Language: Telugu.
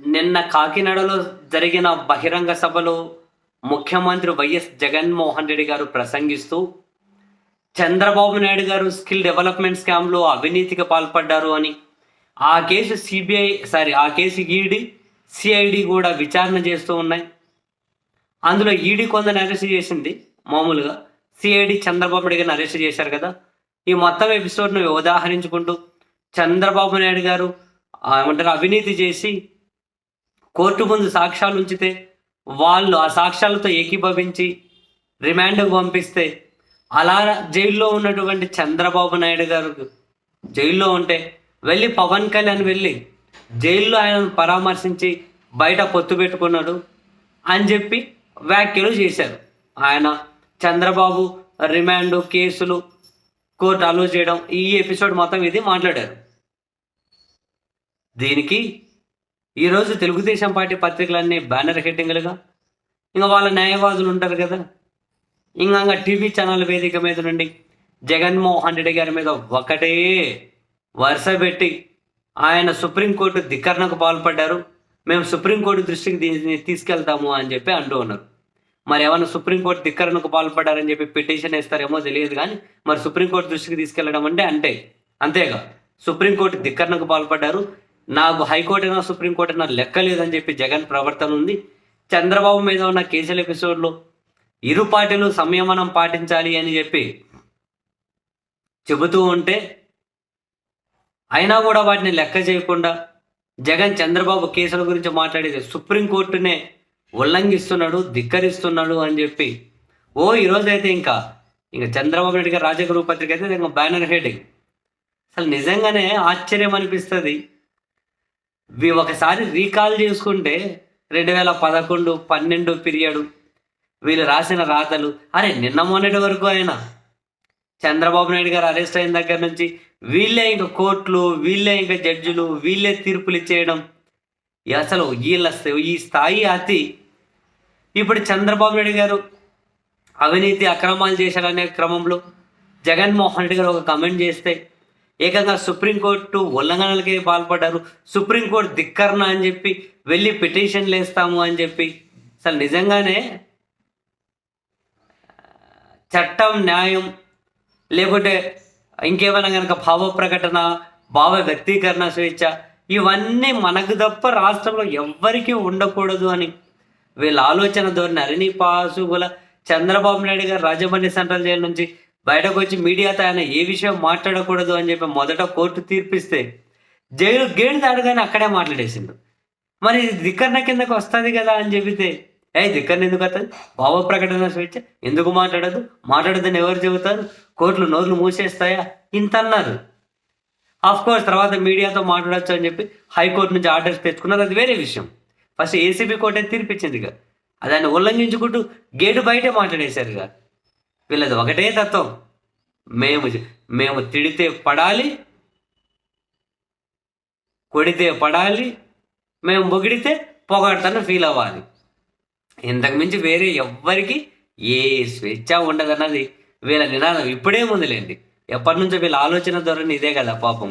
నిన్న కాకినాడలో జరిగిన బహిరంగ సభలో ముఖ్యమంత్రి వైఎస్ జగన్మోహన్ రెడ్డి గారు ప్రసంగిస్తూ చంద్రబాబు నాయుడు గారు స్కిల్ డెవలప్మెంట్ స్కామ్లో అవినీతికి పాల్పడ్డారు అని ఆ కేసు సిబిఐ సారీ ఆ కేసు ఈడీ సిఐడి కూడా విచారణ చేస్తూ ఉన్నాయి. అందులో ఈడీ కొందరిని అరెస్ట్ చేసింది మామూలుగా. సిఐడి చంద్రబాబు నాయుడు గారిని అరెస్ట్ చేశారు కదా. ఈ మొత్తం ఎపిసోడ్ను ఉదాహరించుకుంటూ చంద్రబాబు నాయుడు గారు ఆ, ఏమంటారు అవినీతి చేసి కోర్టు ముందు సాక్ష్యాలు ఉంచితే వాళ్ళు ఆ సాక్ష్యాలతో ఏకీభవించి రిమాండ్కు పంపిస్తే అలా జైల్లో ఉన్నటువంటి చంద్రబాబు నాయుడు గారు జైల్లో ఉంటే వెళ్ళి పవన్ కళ్యాణ్ వెళ్ళి జైల్లో ఆయనను పరామర్శించి బయట పొత్తు పెట్టుకున్నాడు అని చెప్పి వ్యాఖ్యలు చేశారు. ఆయన చంద్రబాబు రిమాండ్ కేసులు కోర్టు అలో చేయడం ఈ ఎపిసోడ్ మొత్తం ఇది మాట్లాడారు. దీనికి ఈరోజు తెలుగుదేశం పార్టీ పత్రికలన్నీ బ్యానర్ హెడ్డింగ్లుగా. ఇంకా వాళ్ళ న్యాయవాదులు ఉంటారు కదా. ఇంకా టీవీ ఛానల్ వేదిక మీద నుండి జగన్మోహన్ రెడ్డి గారి మీద ఒకటే వరుస పెట్టి ఆయన సుప్రీంకోర్టు ధిక్కరణకు పాల్పడ్డారు. మేము సుప్రీంకోర్టు దృష్టికి దీన్ని తీసుకెళ్తాము అని చెప్పి అంటూ ఉన్నారు. మరి ఏమైనా సుప్రీంకోర్టు ధిక్కరణకు పాల్పడ్డారని చెప్పి పిటిషన్ వేస్తారేమో తెలియదు కానీ మరి సుప్రీంకోర్టు దృష్టికి తీసుకెళ్ళడం అంటే అంటే అంతేగా. సుప్రీంకోర్టు ధిక్కరణకు పాల్పడ్డారు. నాకు హైకోర్టు అయినా సుప్రీంకోర్టు అయినా లెక్క లేదని చెప్పి జగన్ ప్రవర్తన ఉంది చంద్రబాబు మీద ఉన్న కేసుల ఎపిసోడ్లో ఇరు పార్టీలు సంయమనం పాటించాలి అని చెప్పి చెబుతూ ఉంటే అయినా కూడా వాటిని లెక్క చేయకుండా జగన్ చంద్రబాబు కేసుల గురించి మాట్లాడేది సుప్రీంకోర్టునే ఉల్లంఘిస్తున్నాడు ధిక్కరిస్తున్నాడు అని చెప్పి. ఓ ఈరోజు అయితే ఇంకా ఇంకా చంద్రబాబు నాయుడు గారి రాజగురు పత్రిక అయితే ఇంకా బ్యానర్ హెడింగ్ అసలు నిజంగానే ఆశ్చర్యం అనిపిస్తుంది. ఒకసారి రీకాల్ చేసుకుంటే రెండు వేల పదకొండు పన్నెండు పీరియడ్ వీళ్ళు రాసిన రాతలు. అరే నిన్న మొన్నటి వరకు ఆయన చంద్రబాబు నాయుడు గారు అరెస్ట్ అయిన దగ్గర నుంచి వీళ్ళే ఇంకా కోర్టులు వీళ్ళే ఇంకా జడ్జిలు వీళ్ళే తీర్పులు ఇచ్చేయడం. అసలు వీళ్ళ ఈ స్థాయి అతి. ఇప్పుడు చంద్రబాబు నాయుడు గారు అవినీతి అక్రమాలు చేశారనే క్రమంలో జగన్మోహన్ రెడ్డి గారు ఒక కమెంట్ చేస్తే ఏకంగా సుప్రీంకోర్టు ఉల్లంఘనలకే పాల్పడ్డారు. సుప్రీంకోర్టు ధిక్కరణ అని చెప్పి వెళ్ళి పిటిషన్లు వేస్తాము అని చెప్పి. అసలు నిజంగానే చట్టం న్యాయం లేకుంటే ఇంకేమైనా కనుక భావ ప్రకటన భావ వ్యక్తీకరణ స్వేచ్ఛ ఇవన్నీ మనకు తప్ప రాష్ట్రంలో ఎవ్వరికీ ఉండకూడదు అని వీళ్ళ ఆలోచన ధోరణి అరణి పాసుగుల చంద్రబాబు నాయుడు గారు రాజమండ్రి సెంట్రల్ జైలు నుంచి బయటకు వచ్చి మీడియాతో ఆయన ఏ విషయం మాట్లాడకూడదు అని చెప్పి మొదట కోర్టు తీర్పిస్తే జైలు గేడు దాడగానే అక్కడే మాట్లాడేసిండు. మరి ఇది ధిక్కరణ కిందకు వస్తుంది కదా అని చెబితే ఏ ధిక్కరణ ఎందుకు వస్తుంది? భావ ప్రకటన స్వేచ్ఛ. ఎందుకు మాట్లాడదు మాట్లాడదని ఎవరు చెబుతారు? కోర్టులు నోర్లు మూసేస్తాయా? ఇంత అన్నారు ఆఫ్ కోర్స్ తర్వాత మీడియాతో మాట్లాడచ్చు అని చెప్పి హైకోర్టు నుంచి ఆర్డర్స్ తెచ్చుకున్నారు. అది వేరే విషయం. ఫస్ట్ ఏసీబీ కోర్టే తీర్పిచ్చింది ఇక దాన్ని ఉల్లంఘించుకుంటూ గేటు బయటే మాట్లాడేశారు ఇక వీళ్ళది ఒకటే తత్వం. మేము మేము తిడితే పడాలి కొడితే పడాలి మేము బొగిడితే పొగడతాను ఫీల్ అవ్వాలి. ఇంతకుమించి వేరే ఎవ్వరికి ఏ స్వేచ్ఛ ఉండదన్నది వీళ్ళ నినాదం ఇప్పుడే ముందులేండి ఎప్పటి నుంచో వీళ్ళ ఆలోచన ధోరణి ఇదే కదా పాపం